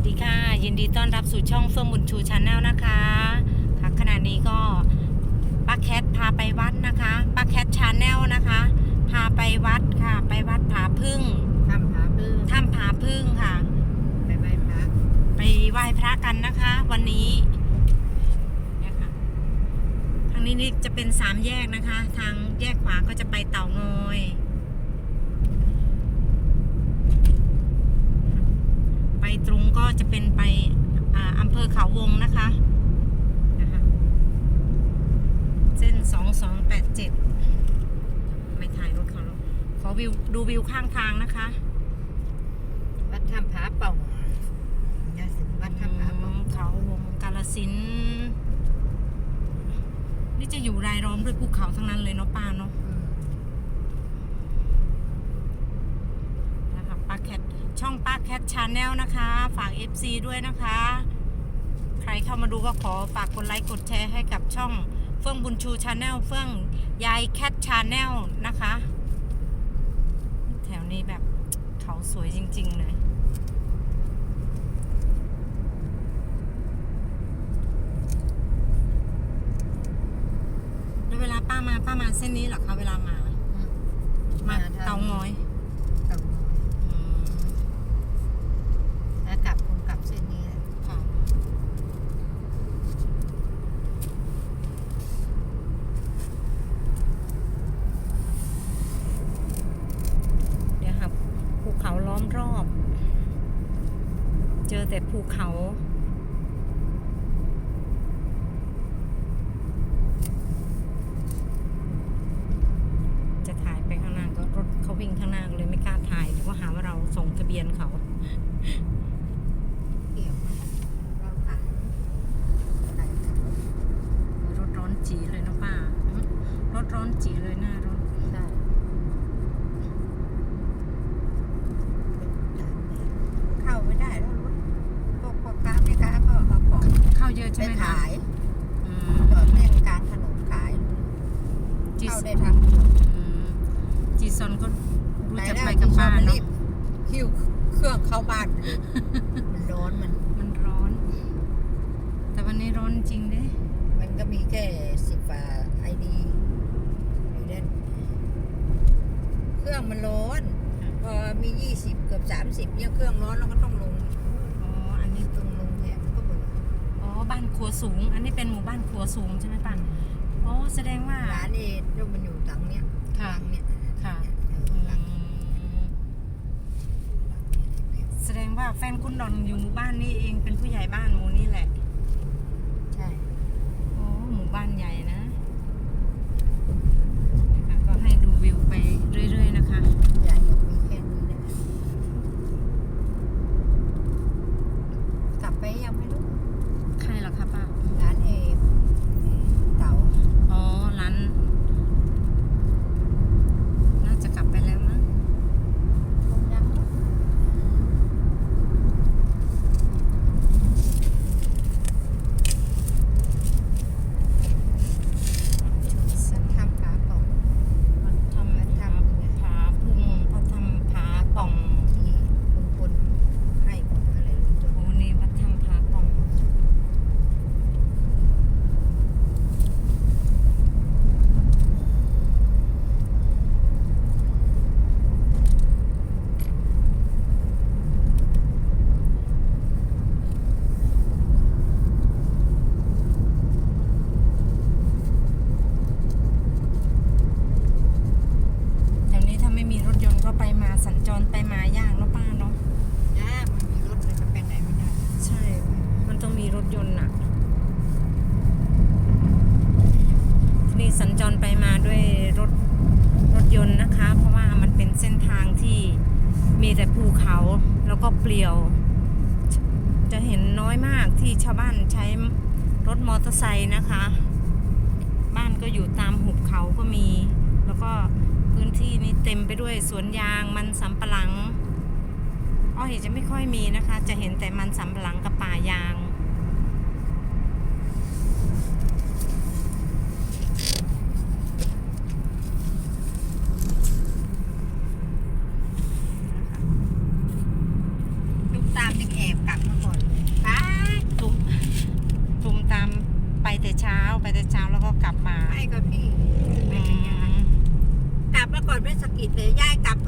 สดีค่ะ ยินดีต้อนรับสู่ช่องเฟื่องบุญชูชาแนลนะคะค่ะขณะนี้ก็ป้าแคทพาไปวัดนะคะป้าแคทชาแนลนะคะ พาไปวัดค่ะ ไปวัดผาพึ่งทำผาปื้มถ้ำผาพึ่งค่ะ ไปไหว้พระไปไหว้พระกันนะคะ วันนี้เนี่ยค่ะทางนี้นี่จะเป็นสามแยกนะคะ ทางแยกขวาก็จะไปเต่างอย ไปตรงก็จะ เป็นไปอ่าอำเภอเขาวงนะคะนะคะเส้นสองสองแปดเจ็ดไม่ถ่ายรถเขาหรอกขอวิวดูวิวข้างทางนะคะ วัดถ้ำผาป่องจะถึงวัดถ้ำผาป่องเขาวงกาลสินธุ์นี่จะอยู่รายล้อมด้วยภูเขาทั้งนั้นเลยเนาะป้าเนาะอืมนะคะป้าแคท ช่องป้าแคทชาแนลนะคะ ฝาก FC ด้วยนะคะ ใครเข้ามาดูก็ขอฝากกดไลค์กดแชร์ให้กับช่องเฟื่องบุญชูชาแนลเฟื่องยายแคทชาแนลนะคะ แถวนี้แบบเขาสวยจริง ๆ เลยแล้วเวลาป้ามาป้ามาเส้นนี้เหรอคะเวลามาอืมมาทเตางอย เตางอย อืม แล้วกลับคงกลับเส้นนี้แหละ ค่ะเดี๋ยวครับภูเขาล้อ มรอบ เจอแต่ภูเขาจะถ่ายไปข้างหน้าก็รถเขาวิ่งข้างหน้าเลยไม่กล้าถ่ายเดี๋ยวก็หาว่าเราส่งทะเบียนเขาเกี่ยวรถรถร้อนจีเลยนะป้ารถร้อนจีเลยหน้ารถ ใช่เข้าไม่ได้แล้วรถพวกพ่อค้าแม่ค้าก็เอาของ เข้าเยอะใช่ไหมคะขายอืมจอดแม่งกลางถนนขายจีเข้าได้ทั้งอืมจีซอนก็รู้จะแล้วไปกับป้าเนาะรีบหิ้วเครื่องเข้าบ้าน มันร้อนมัน มันร้อน แต่วันนี้ร้อนจริงเด้ มันก็มีแค่สิบฝาไอดีอยู่เด่นเครื่องมันร้อน พอมียี่สิบเกือบสามสิบเนี่ยเครื่องร้อนแล้วก็ต้องลง อ๋อ อันนี้ ตรงลงแถมก็เบื่อ อ๋อ บ้านครัว สูง อันนี้เป็นหมู่บ้านครัวสูงใช่ไหมป้าอ๋อแสดงว่า ร้านนี่รูปมันอยู่ตังเนี้ยค่ะ ตังเนี้ยค่ะ เอออืหลังมแสดงว่าแฟนคุณดอนอยู่หมู่บ้านนี้เองเป็นผู้ใหญ่บ้านหมู่นี้แหละ ใช่ โอ้หมู่บ้านใหญ่นะนะคะก็ให้ดูวิวไปเรื่อยๆนะคะ ใหญ่มีแค่นี้นะกลับไปยังไม่รู้ ใครเหรอคะป้า ร้านเอเต๋า อ๋อ ร้าน น่าจะกลับไปแล้วมั้ง คงยังสันทำขาป่อง วัดธรรม วัดธรรม ผาพึ่งพระธรรมผาป่อง ที่ลุงพลให้ผมอะไรลุงพล โอ้นี่วัดธรรมผาป่อง แถวนี้ถ้าไม่มีรถยนต์ก็ไปมาสัญจรไปมายากเนาะป้าเนาะ นะมันมีรถเลยมันไปไหนไม่ได้ ใช่ มันต้องมีรถยนต์น่ะที่นี่สัญจรไปมาด้วยรถรถยนต์นะคะ เพราะว่ามันเป็นเส้นทางที่มี แต่ภูเขาแล้วก็เปลี่ยว จะเห็นน้อยมากที่ชาวบ้านใช้รถมอเตอร์ไซค์นะคะ บ้านก็อยู่ตามหุบเขาก็มี แล้วก็พื้นที่นี้เต็มไปด้วยสวนยางมันสำปะหลังอ้อยจะไม่ค่อยมีนะคะ จะเห็นแต่มันสำปะหลังกับป่ายาง แต่เช้าไปแต่เช้าแล้วก็กลับมาใม่กับพี่กลับแล้วก่อนไม่สกิดเลยยายกลับ